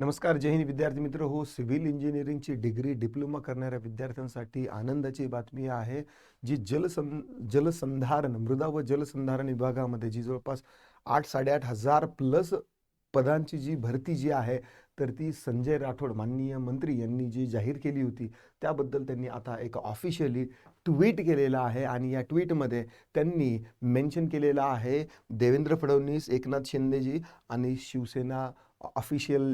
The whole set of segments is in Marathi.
नमस्कार जय हिंद विद्यार्थी मित्र. हो सिव्हिल इंजिनिअरिंगची डिग्री डिप्लोमा करणाऱ्या विद्यार्थ्यांसाठी आनंदाची बातमी आहे जी जलसं जलसंधारण मृदा व जलसंधारण विभागामध्ये जी जवळपास आठ साडेआठ हजार प्लस पदांची जी भरती जी आहे तर ती संजय राठोड माननीय मंत्री यांनी जी जाहीर केली होती त्याबद्दल त्यांनी आता एक ऑफिशियली ट्विट केलेलं आहे आणि या ट्विटमध्ये त्यांनी मेन्शन केलेलं आहे देवेंद्र फडणवीस एकनाथ शिंदेजी आणि शिवसेना ऑफिशियल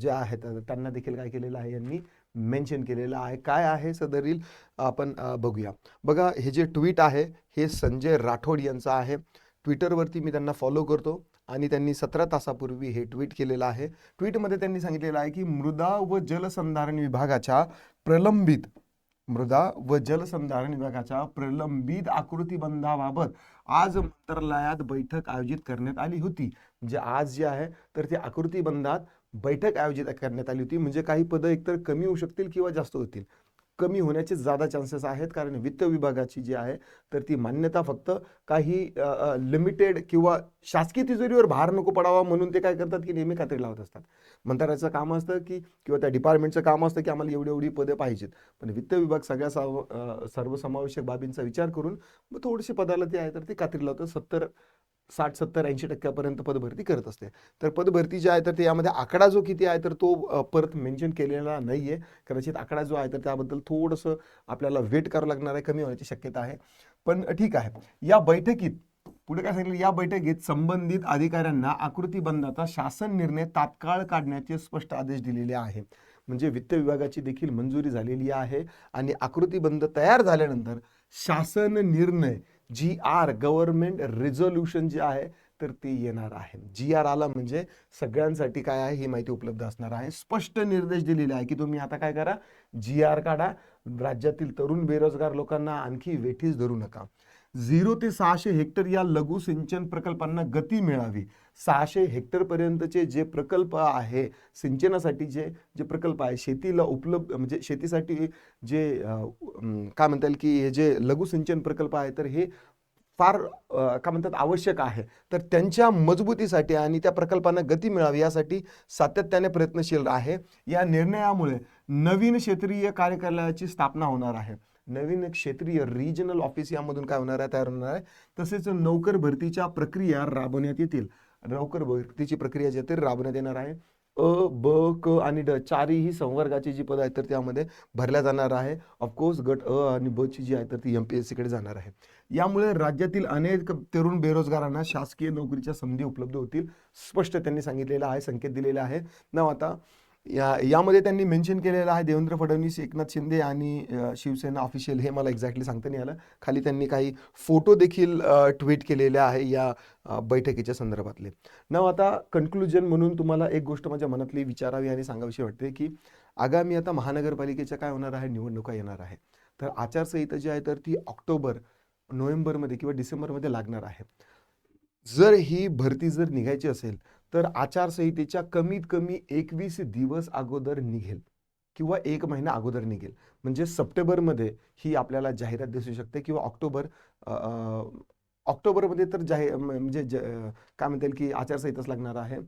जे आहेत त्यांना देखील काय केलेलं आहे यांनी मेन्शन केलेलं आहे. काय आहे सदरील आपण बघूया. बघा हे जे ट्विट आहे हे संजय राठोड यांचं आहे. ट्विटरवरती मी त्यांना फॉलो करतो आणि त्यांनी सतरा तासापूर्वी हे ट्विट केलेलं आहे. ट्विटमध्ये त्यांनी सांगितलेलं आहे की मृदा व जलसंधारण विभागाच्या प्रलंबित मृदा व जलसंधारण विभागाच्या प्रलंबित आकृतीबंधाबाबत आज मंत्रालयात बैठक आयोजित करण्यात आली होती. म्हणजे आज जे आहे तर ते आकृतीबंधात बैठक आयोजित करण्यात आली होती. म्हणजे काही पदं एकतर कमी होऊ शकतील किंवा जास्त होतील. कमी होण्याचे जादा चान्सेस आहेत. कारण वित्त विभागाची जी आहे तर ती मान्यता फक्त काही लिमिटेड किंवा शासकीय तिजोरीवर भार नको पडावा म्हणून ते काय करतात की नेहमी खात्री लावत असतात. मंत्रालयाचं काम असतं की किंवा त्या डिपार्टमेंटचं काम असतं की आम्हाला एवढी एवढी पदे पाहिजेत. पण वित्त विभाग सगळ्या सर्वसमावेशक बाबींचा विचार करून मग थोडीशी पदाला ते आहे तर ते खात्री लावतं सत्तर साठ सत्तर ऐंशी टक्क्यापर्यंत पदभरती करत असते. तर पदभरती जी आहे तर ते यामध्ये आकडा जो किती आहे तर तो परत मेन्शन केलेला नाही आहे कदाचित आकडा जो आहे तर त्याबद्दल थोडंसं आपल्याला वेट करावं लागणार आहे कमी होण्याची शक्यता आहे. पण ठीक आहे. या बैठकीत पुढे काय सांगितलं? या बैठकीत संबंधित अधिकाऱ्यांना आकृतीबंधाचा शासन निर्णय तात्काळ काढण्याचे स्पष्ट आदेश दिलेले आहे. म्हणजे वित्त विभागाची देखील मंजुरी झालेली आहे आणि आकृतीबंध तयार झाल्यानंतर शासन निर्णय जी आर गव्हर्नमेंट रिझोल्युशन जे आहे तर ते येणार आहे. जी आर आला म्हणजे सगळ्यांसाठी काय आहे ही माहिती उपलब्ध असणार आहे. स्पष्ट निर्देश दिलेले आहे की तुम्ही आता काय करा जी आर काढा. राज्यातील तरुण बेरोजगार लोकांना आणखी वेठीस धरू नका. झिरो ते सहाशे हेक्टर या लघु सिंचन प्रकल्पांना गती मिळावी. सहाशे हेक्टरपर्यंतचे जे प्रकल्प आहे सिंचनासाठी जे जे प्रकल्प आहे शेतीला उपलब्ध म्हणजे शेतीसाठी जे काय म्हणता येईल की हे जे लघु सिंचन प्रकल्प आहे तर हे फार का काय म्हणतात आवश्यक आहे. तर त्यांच्या मजबूतीसाठी आणि त्या प्रकल्पांना गती मिळावी यासाठी सातत्याने प्रयत्नशील आहे. या निर्णयामुळे नवीन क्षेत्रीय कार्यालयाची स्थापना होणार आहे. नवीन क्षेत्रीय रिजनल ऑफिस यामधून काय होणार आहे तयार होणार आहे. तसेच नोकर भरतीच्या प्रक्रिया राबवण्यात येतील. नोकर भरतीची प्रक्रिया जी आहे ती राबवण्यात येणार आहे. अ ब क आणि ड चारही संवर्गाची जी पदं आहेत तर त्यामध्ये भरल्या जाणार आहे. ऑफकोर्स गट अ आणि ब ची जी आहे तर ती एम पी एस सीकडे जाणार आहे. यामुळे राज्यातील अनेक तरुण बेरोजगारांना शासकीय नोकरीच्या संधी उपलब्ध होतील स्पष्ट त्यांनी सांगितलेलं आहे संकेत दिलेला आहे. न आता या यामध्ये त्यांनी मेन्शन केलेलं आहे देवेंद्र फडणवीस एकनाथ शिंदे आणि शिवसेना ऑफिशियल हे मला एक्झॅक्टली सांगता नाही आलं. खाली त्यांनी काही फोटो देखील ट्विट केलेले आहे या बैठकीच्या संदर्भातले. न आता कन्क्लुजन म्हणून तुम्हाला एक गोष्ट माझ्या मनातली विचारावी आणि सांगावीशी वाटते की आगामी आता महानगरपालिकेच्या काय होणार आहे? निवडणुका येणार आहे तर आचारसंहिता जी आहे तर ती ऑक्टोबर नोव्हेंबरमध्ये किंवा डिसेंबरमध्ये लागणार आहे. जर ही भरती जर निघायची असेल तर आचारसंहितेच्या कमीत कमी एकवीस दिवस अगोदर निघेल किंवा एक महिना अगोदर निघेल. म्हणजे सप्टेंबरमध्ये ही आपल्याला जाहिरात दिसू शकते किंवा ऑक्टोबर ऑक्टोबरमध्ये तर जाहीर म्हणजे ज काय म्हणता येईल की आचारसंहिताच लागणार आहे.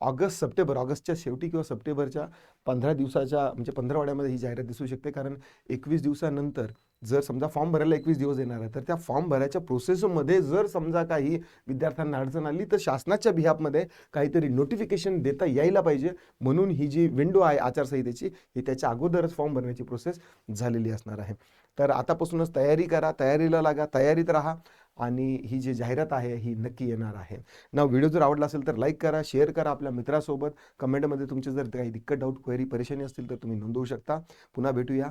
ऑगस्ट सप्टेंबर ऑगस्टच्या शेवटी किंवा सप्टेंबरच्या पंधरा दिवसाच्या म्हणजे पंधरवाड्यामध्ये ही जाहिरात दिसू शकते. कारण एकवीस दिवसानंतर जर समजा फॉर्म भरायला एकवीस दिवस येणार आहे तर त्या फॉर्म भरायच्या प्रोसेसमध्ये जर समजा काही विद्यार्थ्यांना अडचण आली तर शासनाच्या बिहापमध्ये काहीतरी नोटिफिकेशन देता यायला पाहिजे. म्हणून ही जी विंडो आहे आचारसंहितेची ही त्याच्या अगोदरच फॉर्म भरण्याची प्रोसेस झालेली असणार आहे. तर आतापासूनच तयारी करा तयारीला लागा तयारीत राहा. आणि ही जी जाहिरात आहे ही नक्की येणार आहे. ना व्हिडिओ जर आवडला असेल तर लाईक करा शेअर करा आपल्या मित्रासोबत. कमेंटमध्ये तुमचे जर काही दिक्कत डाऊट क्वेरी परेशानी असतील तर तुम्ही नोंदवू शकता. पुन्हा भेटूया.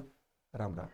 राम राम.